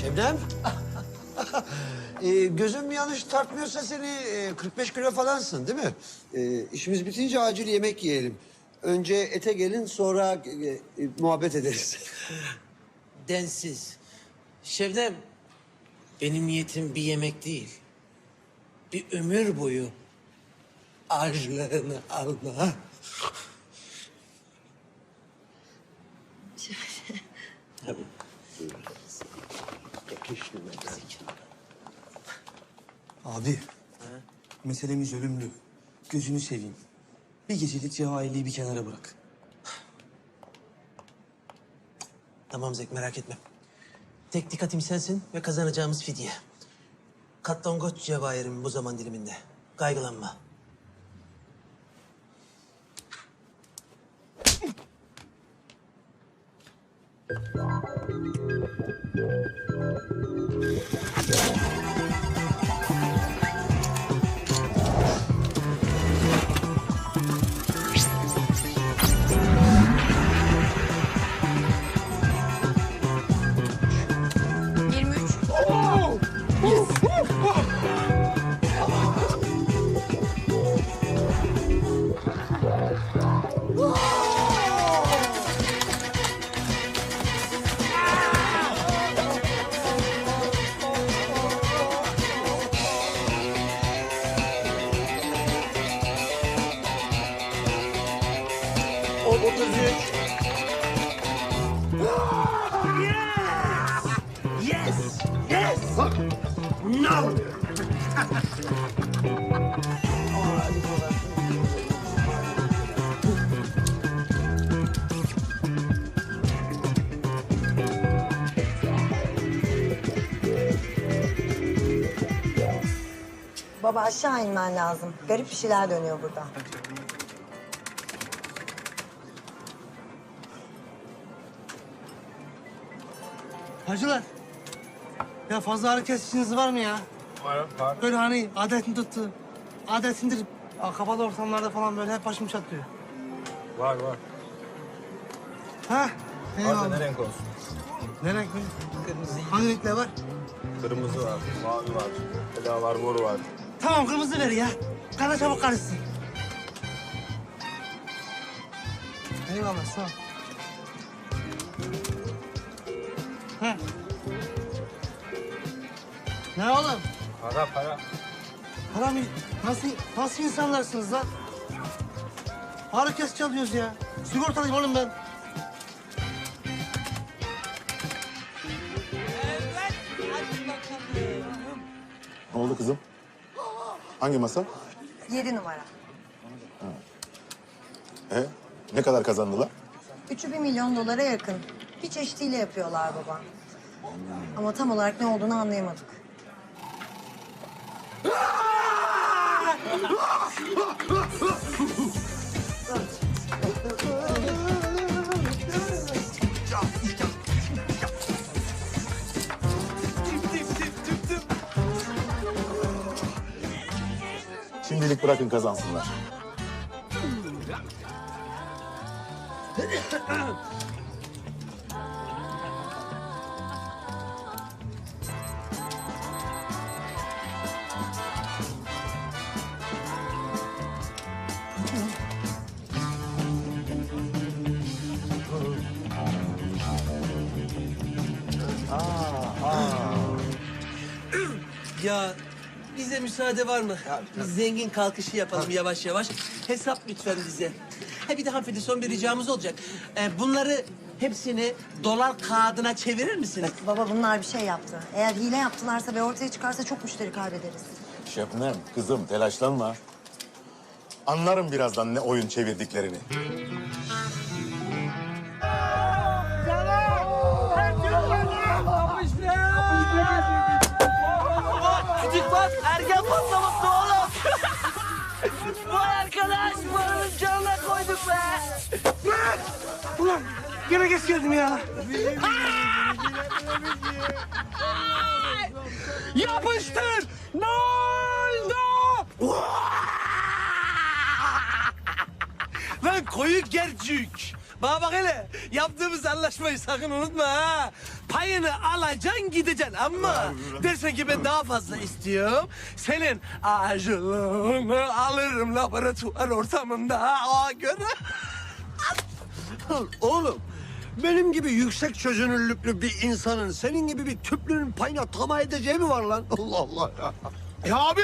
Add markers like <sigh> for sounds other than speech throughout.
Şebnem. <laughs> ee, gözüm yanlış tartmıyorsa seni e, 45 kilo falansın değil mi? Ee, işimiz bitince acil yemek yiyelim. Önce ete gelin sonra e, e, muhabbet ederiz. <laughs> Densiz. Şevdem, benim niyetim bir yemek değil. Bir ömür boyu ağırlığını alma. <laughs> Tabii. Abi, meselemiz ölümlü. Gözünü seveyim. Bir gecelik cevahirliği bir kenara bırak. Tamam Zek merak etme. Tek dikkatim sensin ve kazanacağımız fidye. Katlangoç cevahirim bu zaman diliminde. Kaygılanma. Thank you. Baba aşağı inmen lazım. Garip bir şeyler dönüyor burada. Hacılar, ya fazla hareket işiniz var mı ya? Var, var. Böyle hani adetin tuttu. Adetindir. Aa, Kapalı ortamlarda falan böyle hep başım çatlıyor. Var, var. Ha? Eyvallah. da ne renk olsun? Ne renk mi? Hangi renkler var? Kırmızı var, mavi var, ela var, mor var. Tamam kırmızı ver ya. Kana çabuk karışsın. Eyvallah sağ ol. Ha. Ne oğlum? Para, para. Para mı? Nasıl, nasıl insanlarsınız lan? Hareket çalıyoruz ya. Sigortalıyım oğlum ben. Ne oldu kızım? Hangi masa? Yedi numara. E, ne kadar kazandılar? Üçü bir milyon dolara yakın. Bir çeşitiyle yapıyorlar baba. Ama tam olarak ne olduğunu anlayamadık. Şimdilik bırakın kazansınlar. Ya bize müsaade var mı? Biz zengin kalkışı yapalım yavaş yavaş. Hesap lütfen bize. Ha bir de hanımefendi son bir ricamız olacak. Ee, bunları hepsini dolar kağıdına çevirir misiniz? Baba bunlar bir şey yaptı. Eğer hile yaptılarsa ve ortaya çıkarsa çok müşteri kaybederiz. Şebnem, kızım telaşlanma. Anlarım birazdan ne oyun çevirdiklerini. Küçük bak ergen patlaması oğlum. Vay arkadaş paranın canına koyduk be. Ulan gene geç geldim ya. Yapıştır. Ne oldu? Lan koyu gerçük. Bana bak hele yaptığımız anlaşmayı sakın unutma ha. payını alacaksın gideceksin ama dersen ki ben daha fazla istiyorum. Senin acılığını alırım laboratuvar ortamında o göre. Oğlum benim gibi yüksek çözünürlüklü bir insanın senin gibi bir tüplünün payına tamah edeceği mi var lan? <laughs> Allah Allah ya. Ya abi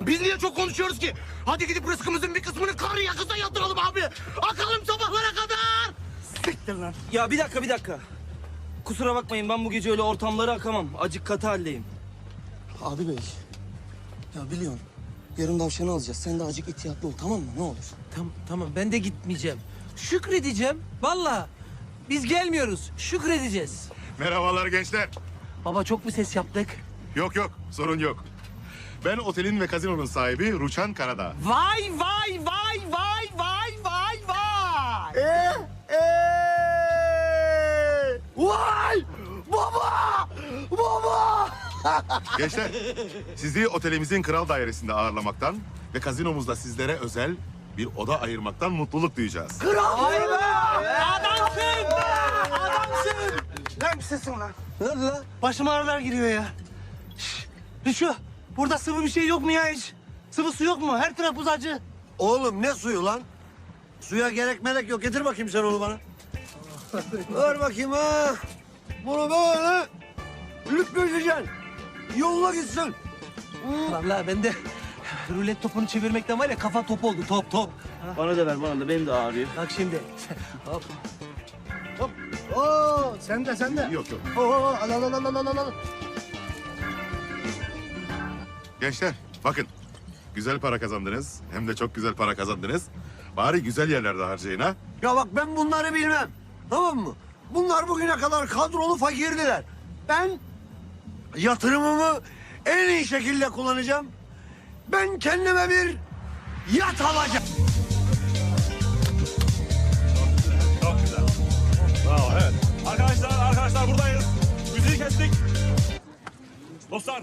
biz niye çok konuşuyoruz ki? Hadi gidip rızkımızın bir kısmını karı yakıza yatıralım abi. Akalım. Siktir lan. Ya bir dakika bir dakika. Kusura bakmayın ben bu gece öyle ortamları akamam. Acık katı haldeyim. Abi bey. Ya biliyorsun. Yarın tavşanı alacağız. Sen de acık ihtiyatlı ol tamam mı? Ne olur. Tamam tamam ben de gitmeyeceğim. Şükredeceğim. Vallahi biz gelmiyoruz. Şükredeceğiz. Merhabalar gençler. Baba çok mu ses yaptık? Yok yok sorun yok. Ben otelin ve kazinonun sahibi Ruçan Karadağ. Vay vay vay Baba! Baba! Gençler sizi otelimizin kral dairesinde ağırlamaktan ve kazinomuzda sizlere özel bir oda ayırmaktan mutluluk duyacağız. Vay be! Adamsın! Adamsın! Lan bir sesin lan. Ne oldu lan? Başıma ağrılar giriyor ya. Şş, Rüşo, burada sıvı bir şey yok mu ya hiç? Sıvı su yok mu? Her taraf buz acı. Oğlum ne suyu lan? Suya gerek melek yok. Getir bakayım sen onu bana. <laughs> Ver bakayım ha. Bunu böyle lüpleyeceksin. Yolla gitsin. Vallahi ben de rulet topunu çevirmekten var ya kafa top oldu top top. Bana da ver bana da benim de ağrıyor. Bak şimdi. Hop. Oo, sen de sen de. Yok yok. Oo, al al al al al al. Gençler bakın güzel para kazandınız. Hem de çok güzel para kazandınız. Bari güzel yerlerde harcayın ha. Ya bak ben bunları bilmem. Tamam mı? Bunlar bugüne kadar kadrolu fakirdiler. Ben yatırımımı en iyi şekilde kullanacağım. Ben kendime bir yat alacağım. Bravo evet. Arkadaşlar arkadaşlar buradayız. Müziği kestik. Dostlar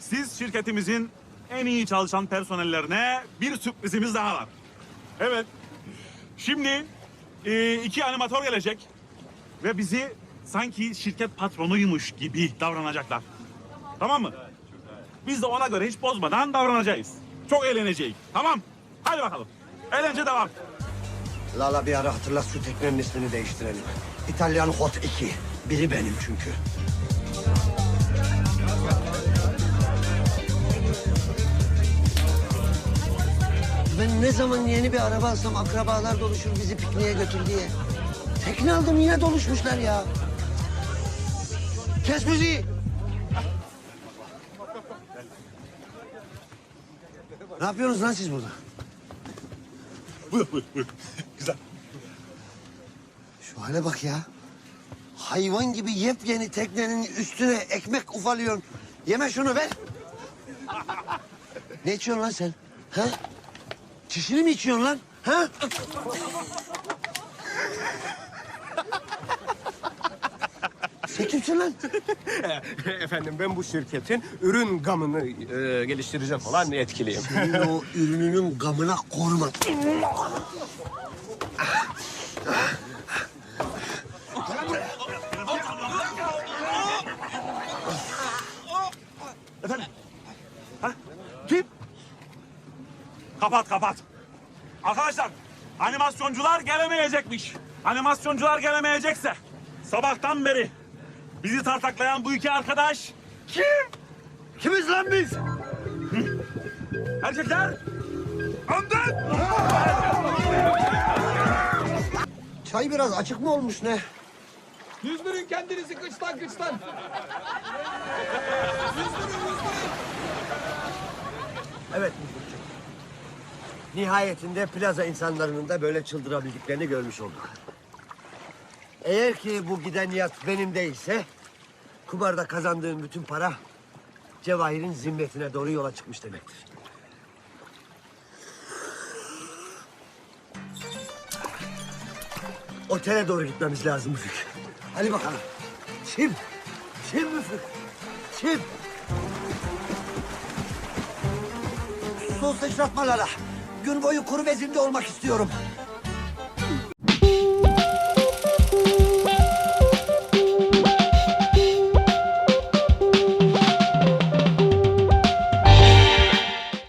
siz şirketimizin en iyi çalışan personellerine bir sürprizimiz daha var. Evet. Şimdi e, iki animatör gelecek ve bizi sanki şirket patronuymuş gibi davranacaklar. Tamam mı? Biz de ona göre hiç bozmadan davranacağız. Çok eğleneceğiz. Tamam. Hadi bakalım. Eğlence devam. Lala bir ara hatırlat şu teknenin ismini değiştirelim. İtalyan Hot 2. Biri benim çünkü. Ben ne zaman yeni bir araba alsam akrabalar doluşur bizi pikniğe götür diye. Tekne aldım yine doluşmuşlar ya. Kes müziği. Ne yapıyorsunuz lan siz burada? Buyur buyur buyur. Güzel. Şu hale bak ya. Hayvan gibi yepyeni teknenin üstüne ekmek ufalıyorsun. Yeme şunu ver. ne içiyorsun lan sen? Ha? Çişini mi içiyorsun lan? Ha? Sen kimsin lan? <laughs> Efendim ben bu şirketin ürün gamını e, geliştirecek olan etkiliyim. Senin o <laughs> ürününün gamına koruma. Kim? Kapat kapat. Arkadaşlar animasyoncular gelemeyecekmiş. Animasyoncular gelemeyecekse sabahtan beri bizi tartaklayan bu iki arkadaş kim? Kimiz lan biz? <laughs> Erkekler önden. Çay biraz açık mı olmuş ne? Yüzdürün kendinizi kıçtan kıçtan. Evet Müfitçim. Nihayetinde plaza insanlarının da böyle çıldırabildiklerini görmüş olduk. Eğer ki bu giden yat benim değilse... ...kumarda kazandığım bütün para... ...Cevahir'in zimmetine doğru yola çıkmış demektir. Otele doğru gitmemiz lazım Müfik. Hadi bakalım. Çim. Çim Müfik. Çim. Su sıçratma Lala. Gün boyu kuru bezimde olmak istiyorum.